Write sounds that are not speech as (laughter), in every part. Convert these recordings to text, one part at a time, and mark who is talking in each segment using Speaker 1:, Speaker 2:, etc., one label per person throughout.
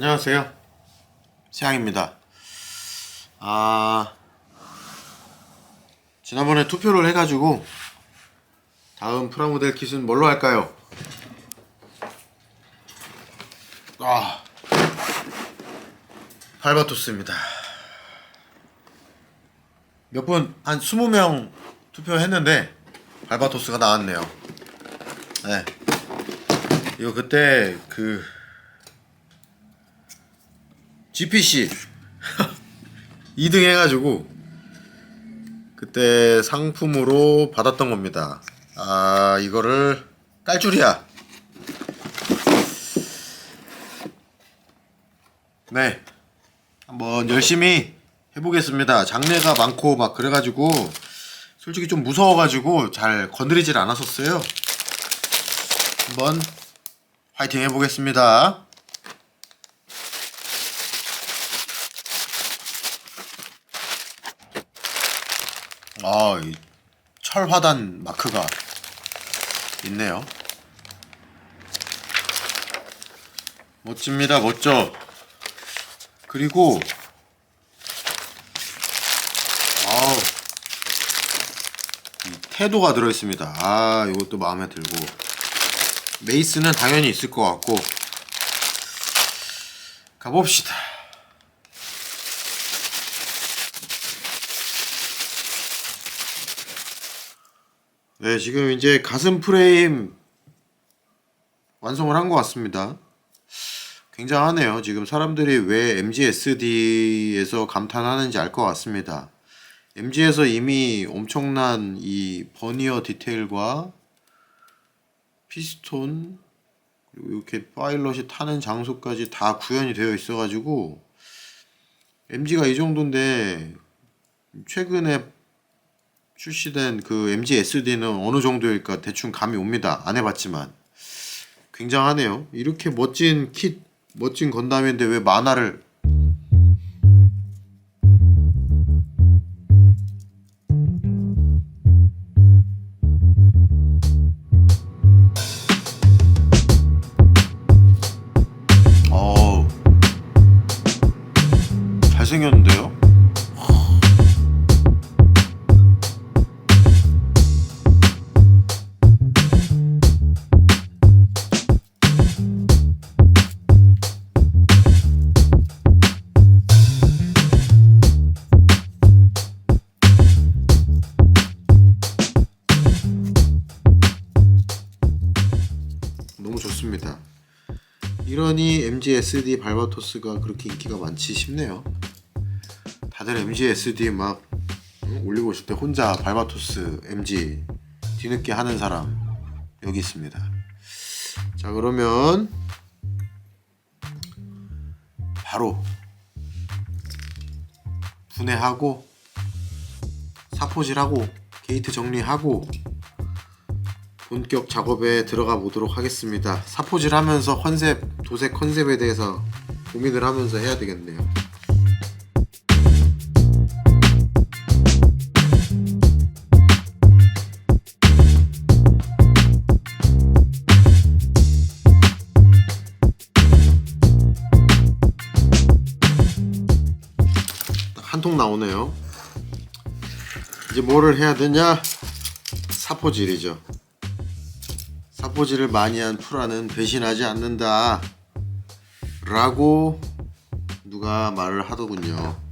Speaker 1: 안녕하세요. 세양입니다. 아, 지난번에 투표를 해가지고 다음 프라모델 킷은 뭘로 할까요? 아, 발바토스입니다. 몇 분, 한 20명 투표했는데 발바토스가 나왔네요. 네. 이거 그때 그 GPC 2등 (laughs) 해가지고 그때 상품으로 받았던 겁니다. 아 이거를 깔 줄이야. 네, 한번 열심히 해보겠습니다. 장례가 많고 막 그래가지고 솔직히 좀 무서워가지고 잘 건드리질 않았었어요. 한번 화이팅 해보겠습니다. 아, 이 철화단 마크가 있네요. 멋집니다, 멋져. 그리고 아우 이 태도가 들어있습니다. 아, 이것도 마음에 들고 메이스는 당연히 있을 것 같고 가봅시다. 네, 지금 이제 가슴 프레임 완성을 한 것 같습니다. 굉장하네요. 지금 사람들이 왜 MGSD에서 감탄하는지 알 것 같습니다. MG에서 이미 엄청난 이 버니어 디테일과 피스톤 그리고 이렇게 파일럿이 타는 장소까지 다 구현이 되어 있어가지고 MG가 이 정도인데 최근에 출시된 그 MG SD는 어느 정도일까 대충 감이 옵니다. 안 해봤지만 굉장하네요. 이렇게 멋진 킷, 멋진 건담인데 왜 만화를 좋습니다. 이러니 MGSD 발바토스가 그렇게 인기가 많지 싶네요. 다들 MGSD 막 어, 올리고 있을 때 혼자 발바토스 MG 뒤늦게 하는 사람 여기 있습니다. 자 그러면 바로 분해하고 사포질하고 게이트 정리하고 본격 작업에 들어가 보도록 하겠습니다. 사포질 하면서 컨셉, 도색 컨셉에 대해서 고민을 하면서 해야 되겠네요. 한 통 나오네요. 이제 뭐를 해야 되냐? 사포질이죠. 사포질을 많이 한 투라는 배신하지 않는다. 라고 누가 말을 하더군요.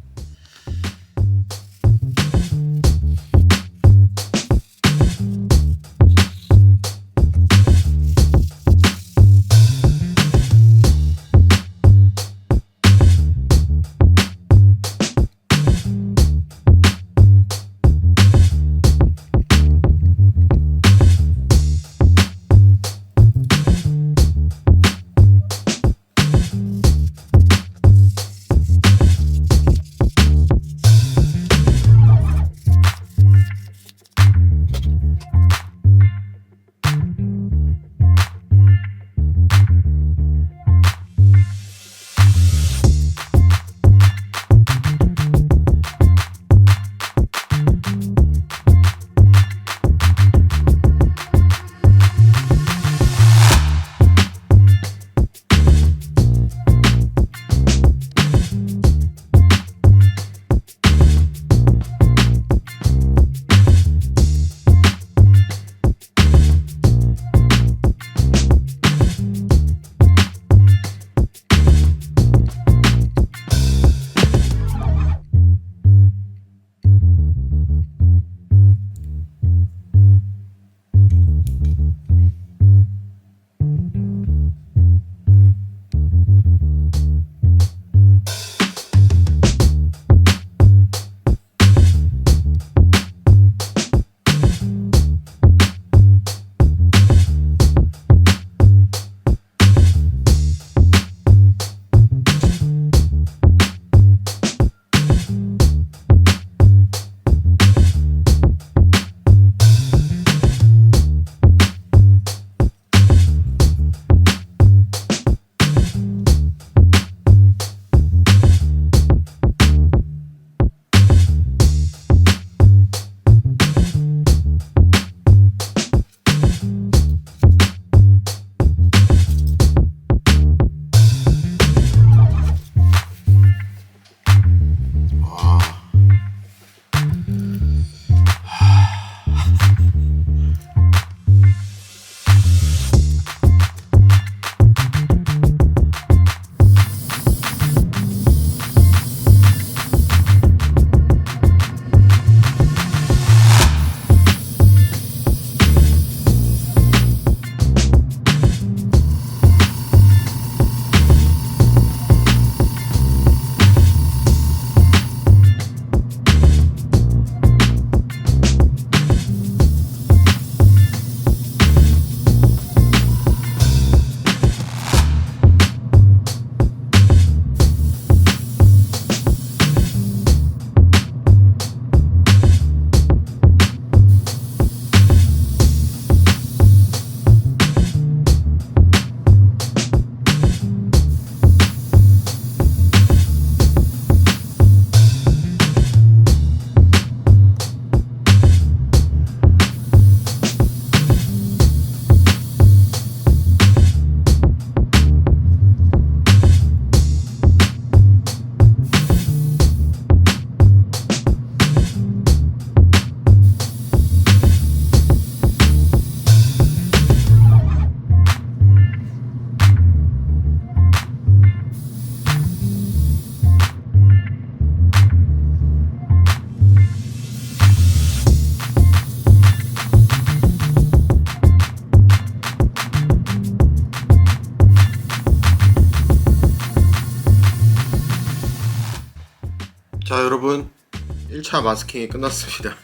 Speaker 1: 1차 마스킹이 끝났습니다 (laughs)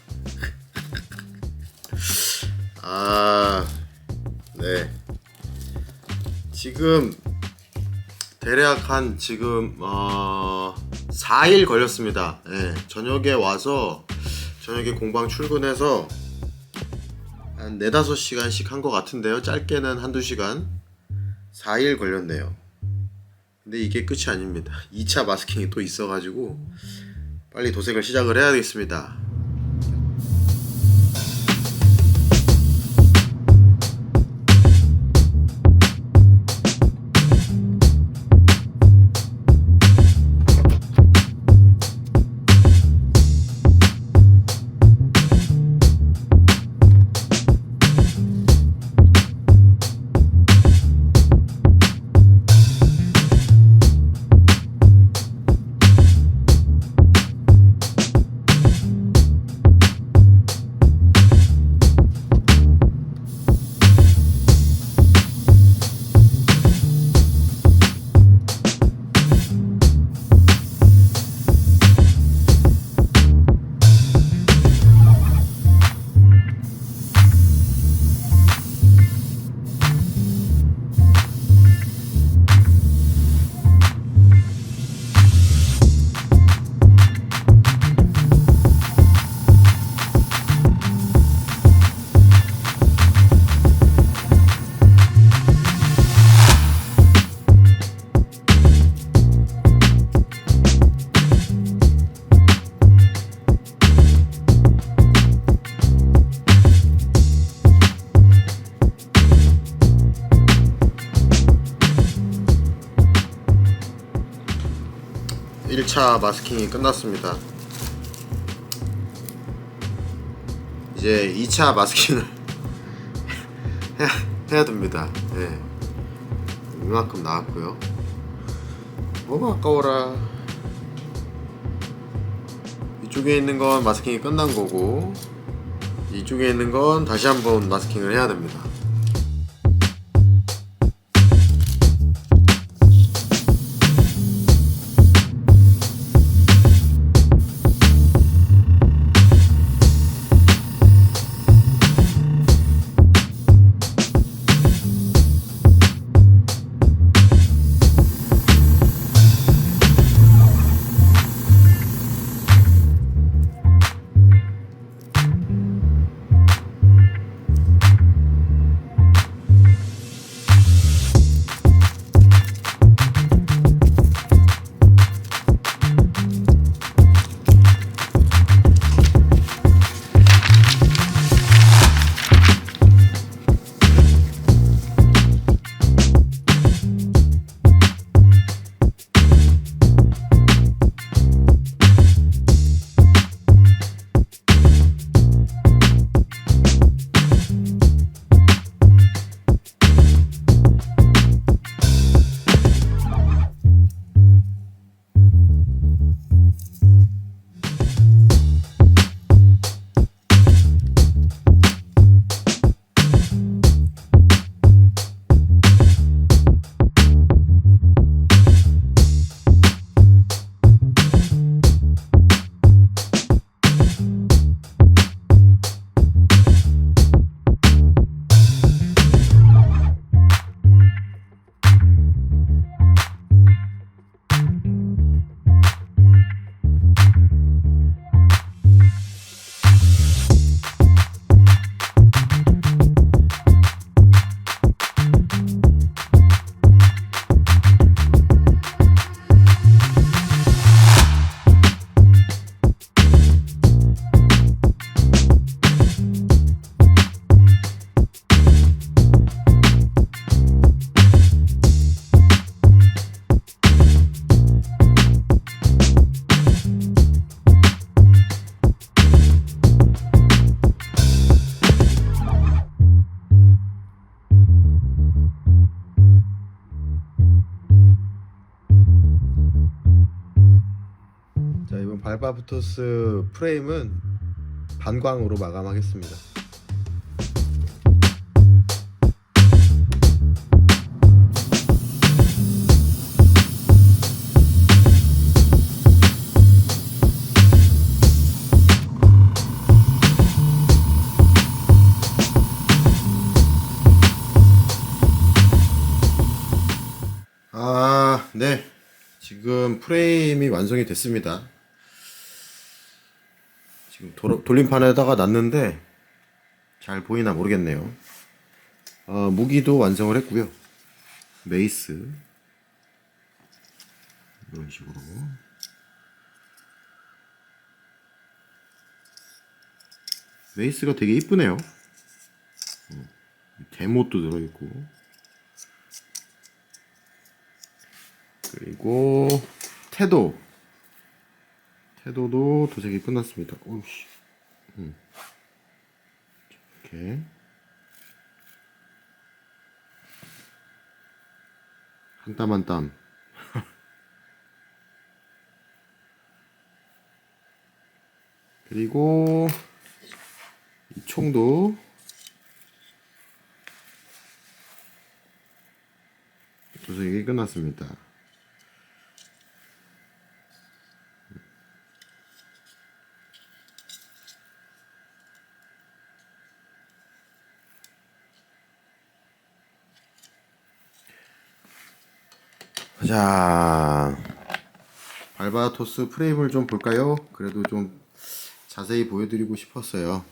Speaker 1: 아, 네. 지금 대략 한 지금 어 4일 걸렸습니다. 예, 저녁에 와서 저녁에 공방 출근해서 한 4, 5시간씩 한 것 같은데요. 짧게는 한두 시간. 4일 걸렸네요. 근데 이게 끝이 아닙니다. 2차 마스킹이 또 있어가지고 빨리 도색을 시작을 해야겠습니다. 일차 마스킹이 끝났습니다. 이제 2차 마스킹을 해야, (laughs) 해야 됩니다. 예. 이만큼 나왔고요. 너무 아까워라. 이쪽에 있는 건 마스킹이 끝난 거고 이쪽에 있는 건 다시 한번 마스킹을 해야 됩니다. 라이프토스 프레임은 반광으로 마감하겠습니다. 아, 네. 지금 프레임이 완성이 됐습니다. 지금 도로, 돌림판에다가 놨는데 잘 보이나 모르겠네요. 어, 무기도 완성을 했고요. 메이스 이런 식으로 메이스가 되게 이쁘네요. 어, 데모도 들어있고 그리고 태도 태도도 도색이 끝났습니다. 오우씨. 음. 이렇게 한 땀 한 땀. (laughs) 그리고 이 총도 도색이 끝났습니다. 자, 발바토스 프레임을 좀 볼까요? 그래도 좀 자세히 보여드리고 싶었어요.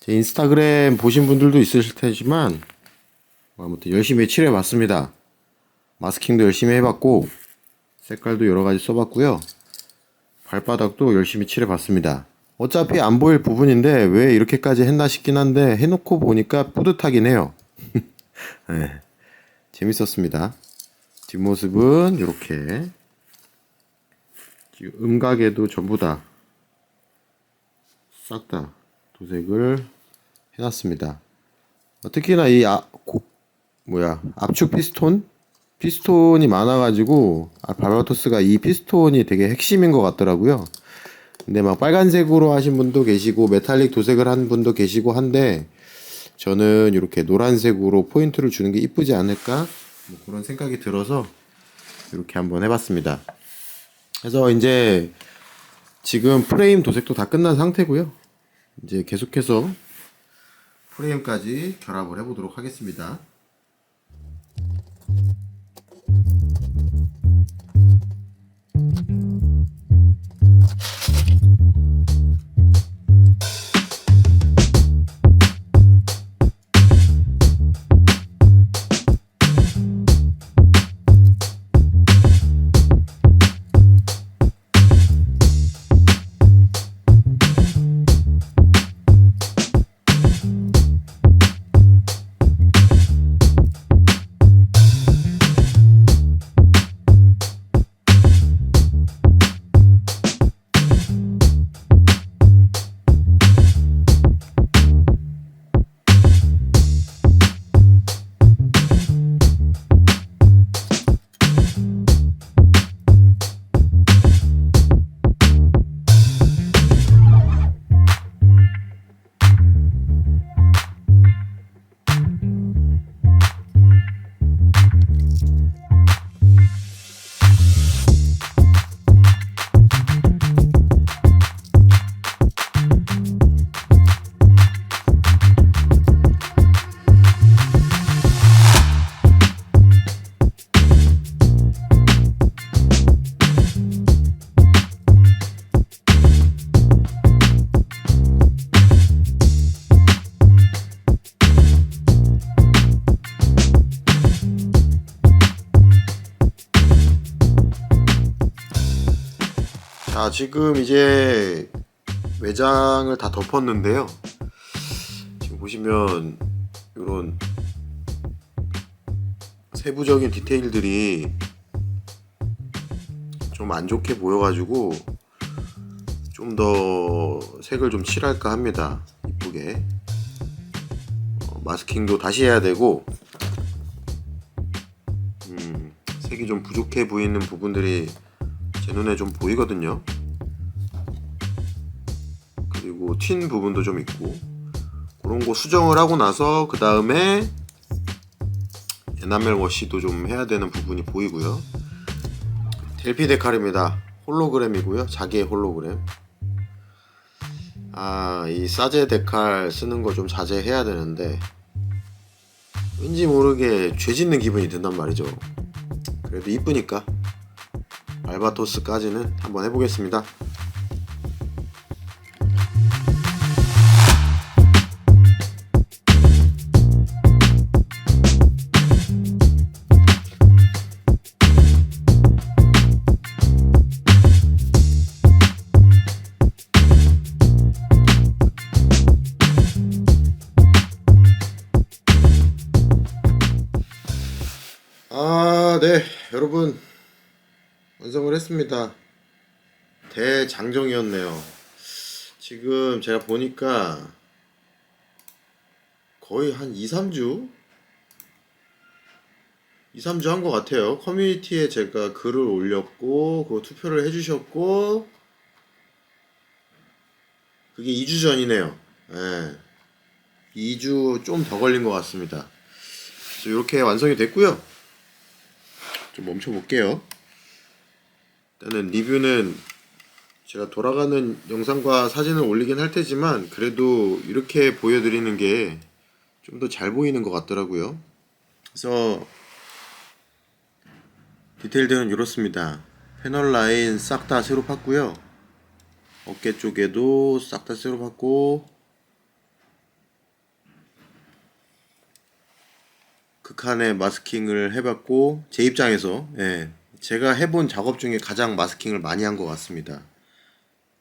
Speaker 1: 제 인스타그램 보신 분들도 있으실 테지만 뭐 아무튼 열심히 칠해봤습니다. 마스킹도 열심히 해봤고 색깔도 여러 가지 써봤고요. 발바닥도 열심히 칠해봤습니다. 어차피 안 보일 부분인데 왜 이렇게까지 했나 싶긴 한데 해놓고 보니까 뿌듯하긴 해요. (laughs) 네, 재밌었습니다. 뒷모습은 이렇게 음각에도 전부 다 싹다 도색을 해놨습니다. 어, 특히나 이 아, 고, 뭐야 압축 피스톤 피스톤이 많아가지고 아, 발바토스가 이 피스톤이 되게 핵심인 것 같더라고요. 근데 막 빨간색으로 하신 분도 계시고 메탈릭 도색을 한 분도 계시고 한데 저는 이렇게 노란색으로 포인트를 주는 게 이쁘지 않을까 뭐 그런 생각이 들어서 이렇게 한번 해봤습니다. 그래서 이제 지금 프레임 도색도 다 끝난 상태고요. 이제 계속해서 프레임까지 결합을 해보도록 하겠습니다. 지금 이제 외장을 다 덮었는데요. 지금 보시면 이런 세부적인 디테일들이 좀 안 좋게 보여가지고 좀 더 색을 좀 칠할까 합니다. 이쁘게 어, 마스킹도 다시 해야 되고 음, 색이 좀 부족해 보이는 부분들이 제 눈에 좀 보이거든요. 그리고 튄 부분도 좀 있고 그런 거 수정을 하고 나서 그 다음에 에나멜 워시도 좀 해야 되는 부분이 보이고요. 델피 데칼입니다. 홀로그램이고요. 자기의 홀로그램. 아, 이 사제 데칼 쓰는 거 좀 자제해야 되는데 왠지 모르게 죄 짓는 기분이 든단 말이죠. 그래도 이쁘니까 알바토스까지는 한번 해보겠습니다. 했습니다. 대장정이었네요. 지금 제가 보니까 거의 한 2, 3주? 2, 3주 한 것 같아요. 커뮤니티에 제가 글을 올렸고, 그 투표를 해주셨고, 그게 2주 전이네요. 예. 2주 좀 더 걸린 것 같습니다. 이렇게 완성이 됐고요. 좀 멈춰 볼게요. 일단은 리뷰는 제가 돌아가는 영상과 사진을 올리긴 할 테지만 그래도 이렇게 보여드리는 게 좀 더 잘 보이는 것 같더라고요. 그래서 디테일들은 이렇습니다. 패널 라인 싹 다 새로 팠고요. 어깨 쪽에도 싹 다 새로 팠고 극한의 마스킹을 해봤고 제 입장에서 예, 제가 해본 작업 중에 가장 마스킹을 많이 한 것 같습니다.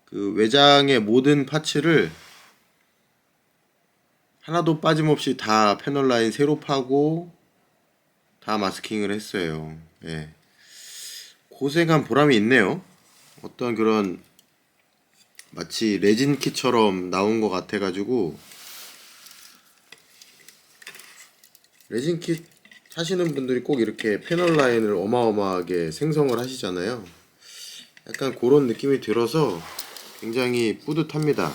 Speaker 1: 그 외장의 모든 파츠를 하나도 빠짐없이 다 패널 라인 새로 파고 다 마스킹을 했어요. 예. 고생한 보람이 있네요. 어떤 그런 마치 레진 키처럼 나온 것 같아가지고 레진 킷 사시는 분들이 꼭 이렇게 패널 라인을 어마어마하게 생성을 하시잖아요. 약간 그런 느낌이 들어서 굉장히 뿌듯합니다.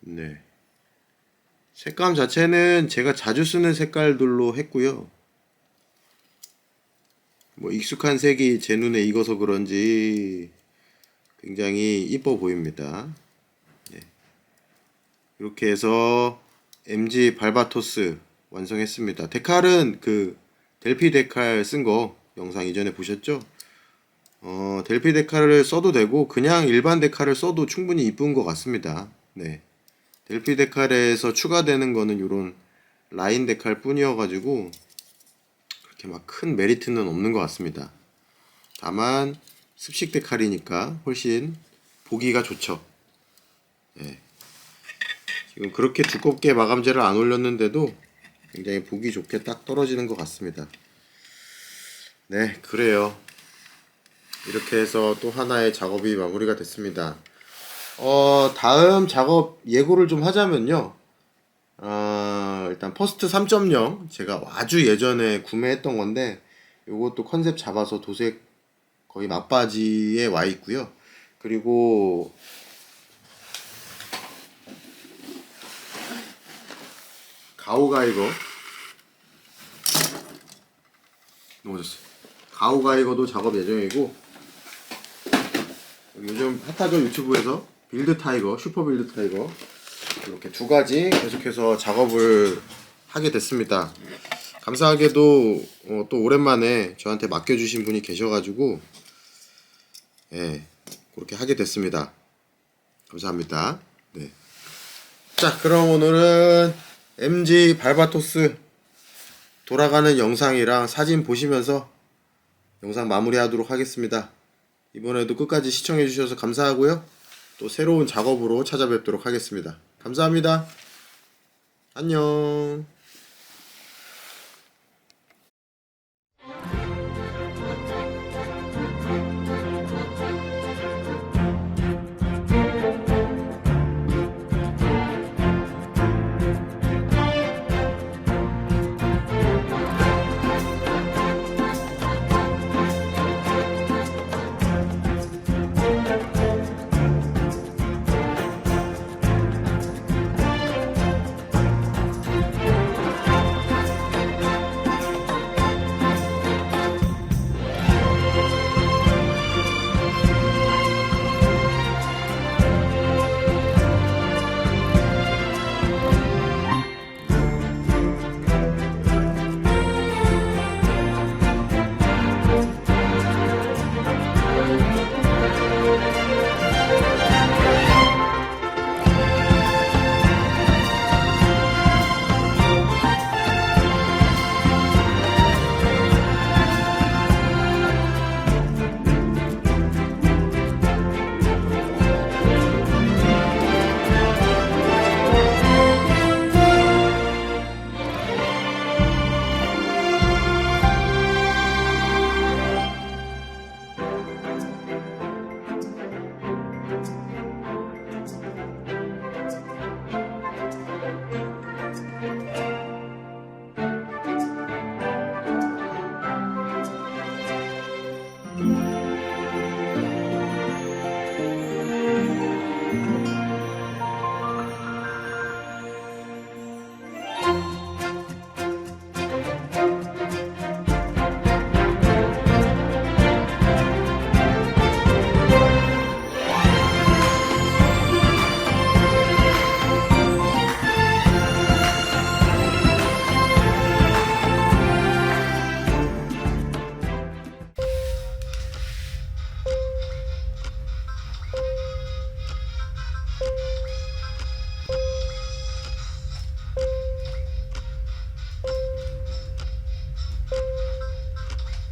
Speaker 1: 네. 색감 자체는 제가 자주 쓰는 색깔들로 했고요. 뭐 익숙한 색이 제 눈에 익어서 그런지 굉장히 이뻐 보입니다. 네. 이렇게 해서 MG 발바토스 완성했습니다. 데칼은 그 델피 데칼 쓴 거 영상 이전에 보셨죠? 어, 델피 데칼을 써도 되고 그냥 일반 데칼을 써도 충분히 이쁜 것 같습니다. 네. 델피 데칼에서 추가되는 거는 이런 라인 데칼 뿐이어가지고 그렇게 막 큰 메리트는 없는 것 같습니다. 다만 습식 데칼이니까 훨씬 보기가 좋죠. 네. 지금 그렇게 두껍게 마감재를 안 올렸는데도 굉장히 보기 좋게 딱 떨어지는 것 같습니다. 네, 그래요. 이렇게 해서 또 하나의 작업이 마무리가 됐습니다. 어, 다음 작업 예고를 좀 하자면요. 어, 일단 퍼스트 3.0 제가 아주 예전에 구매했던 건데 요것도 컨셉 잡아서 도색 거의 막바지에 와 있고요. 그리고 가오가이거 넘어졌어요. 가오가이거도 작업 예정이고 요즘 핫하죠 유튜브에서 빌드 타이거 슈퍼 빌드 타이거 이렇게 두 가지 계속해서 작업을 하게 됐습니다. 감사하게도 어, 또 오랜만에 저한테 맡겨주신 분이 계셔가지고 예 그렇게 하게 됐습니다. 감사합니다. 네. 자 그럼 오늘은 MG 발바토스 돌아가는 영상이랑 사진 보시면서 영상 마무리하도록 하겠습니다. 이번에도 끝까지 시청해 주셔서 감사하고요. 또 새로운 작업으로 찾아뵙도록 하겠습니다. 감사합니다. 안녕.